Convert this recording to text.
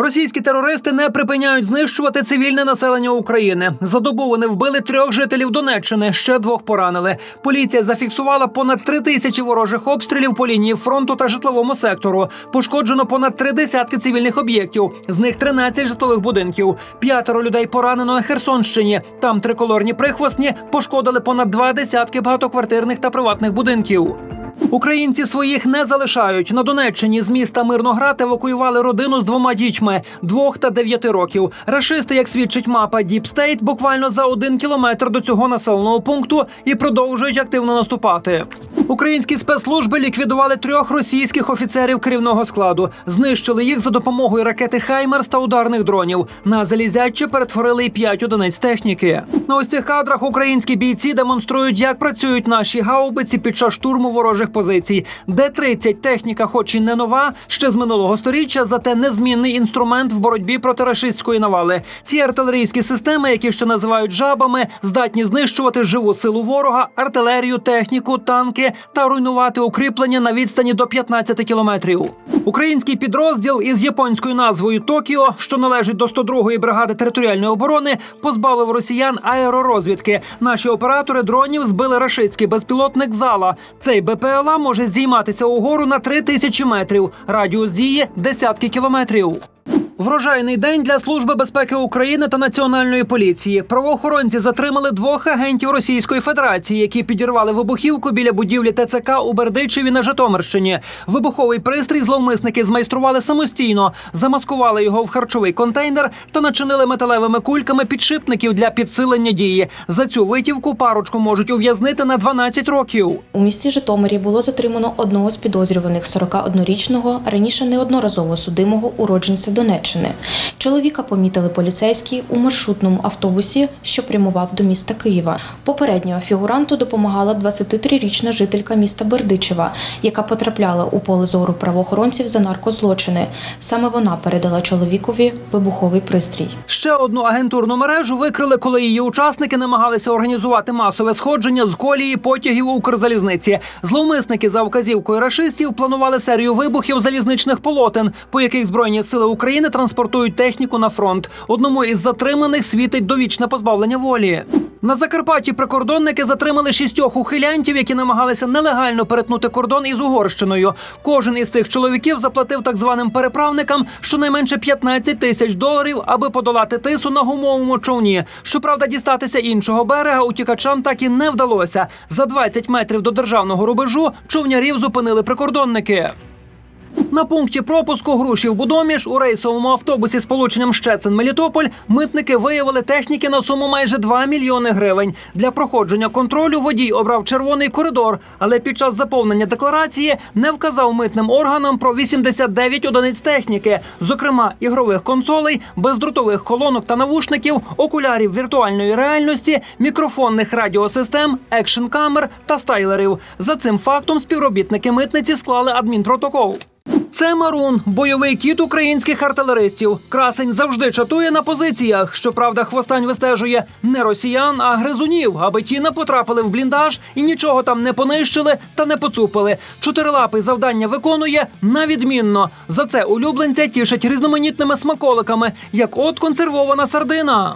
Російські терористи не припиняють знищувати цивільне населення України. За добу вони вбили трьох жителів Донеччини, ще двох поранили. Поліція зафіксувала понад три тисячі ворожих обстрілів по лінії фронту та житловому сектору. Пошкоджено понад три десятки цивільних об'єктів. З них 13 житлових будинків. П'ятеро людей поранено на Херсонщині. Там триколорні прихвостні пошкодили понад два десятки багатоквартирних та приватних будинків. Українці своїх не залишають. На Донеччині з міста Мирноград евакуювали родину з двома дітьми двох та дев'яти років. Рашисти, як свідчить мапа Діпстейт, буквально за один кілометр до цього населеного пункту і продовжують активно наступати. Українські спецслужби ліквідували трьох російських офіцерів керівного складу, знищили їх за допомогою ракети Хаймерс та ударних дронів. На залізяче перетворили й п'ять одиниць техніки. На ось цих кадрах українські бійці демонструють, як працюють наші гаубиці під час штурму ворожих позицій. Д-30 техніка, хоч і не нова, ще з минулого сторіччя, зате незмінний інструмент в боротьбі проти рашистської навали. Ці артилерійські системи, які ще називають жабами, здатні знищувати живу силу ворога, артилерію, техніку, танки та руйнувати укріплення на відстані до 15 кілометрів. Український підрозділ із японською назвою Токіо, що належить до 102-ї бригади територіальної оборони, позбавив росіян аеророзвідки. Наші оператори дронів збили рашистський безпілотник зала. Цей БПЛА може здійматися угору на 3 тисячі метрів. Радіус дії десятки кілометрів. Врожайний день для служби безпеки України та національної поліції. Правоохоронці затримали двох агентів Російської Федерації, які підірвали вибухівку біля будівлі ТЦК у Бердичеві на Житомирщині. Вибуховий пристрій зловмисники змайстрували самостійно, замаскували його в харчовий контейнер та начинили металевими кульками підшипників для підсилення дії. За цю витівку парочку можуть ув'язнити на 12 років. У місті Житомирі було затримано одного з підозрюваних 41-річного, раніше неодноразово судимого уродженця Донеччини. Чоловіка помітили поліцейські у маршрутному автобусі, що прямував до міста Києва. Попередньо фігуранту допомагала 23-річна жителька міста Бердичева, яка потрапляла у поле зору правоохоронців за наркозлочини. Саме вона передала чоловікові вибуховий пристрій. Ще одну агентурну мережу викрили, коли її учасники намагалися організувати масове сходження з колії потягів Укрзалізниці. Зловмисники за вказівкою рашистів планували серію вибухів залізничних полотен, по яких збройні сили України транспортують техніку на фронт. Одному із затриманих світить довічне позбавлення волі. На Закарпатті прикордонники затримали шістьох ухилянтів, які намагалися нелегально перетнути кордон із Угорщиною. Кожен із цих чоловіків заплатив так званим переправникам щонайменше 15 тисяч доларів, аби подолати тису на гумовому човні. Щоправда, дістатися іншого берега утікачам так і не вдалося. За 20 метрів до державного рубежу човнярів зупинили прикордонники. На пункті пропуску Грушів Будоміж у рейсовому автобусі з полученням Щецин Мелітополь митники виявили техніки на суму майже 2 мільйони гривень. Для проходження контролю водій обрав червоний коридор, але під час заповнення декларації не вказав митним органам про 89 одиниць техніки, зокрема ігрових консолей, бездротових колонок та навушників, окулярів віртуальної реальності, мікрофонних радіосистем, екшн камер та стайлерів. За цим фактом співробітники митниці склали адмінпротокол. Це Марун, бойовий кіт українських артилеристів. Красень завжди чатує на позиціях. Щоправда, хвостань вистежує не росіян, а гризунів, аби ті не потрапили в бліндаж і нічого там не понищили та не поцупили. Чотирилапий завдання виконує на відмінно. За це улюбленця тішать різноманітними смаколиками, як от консервована сардина.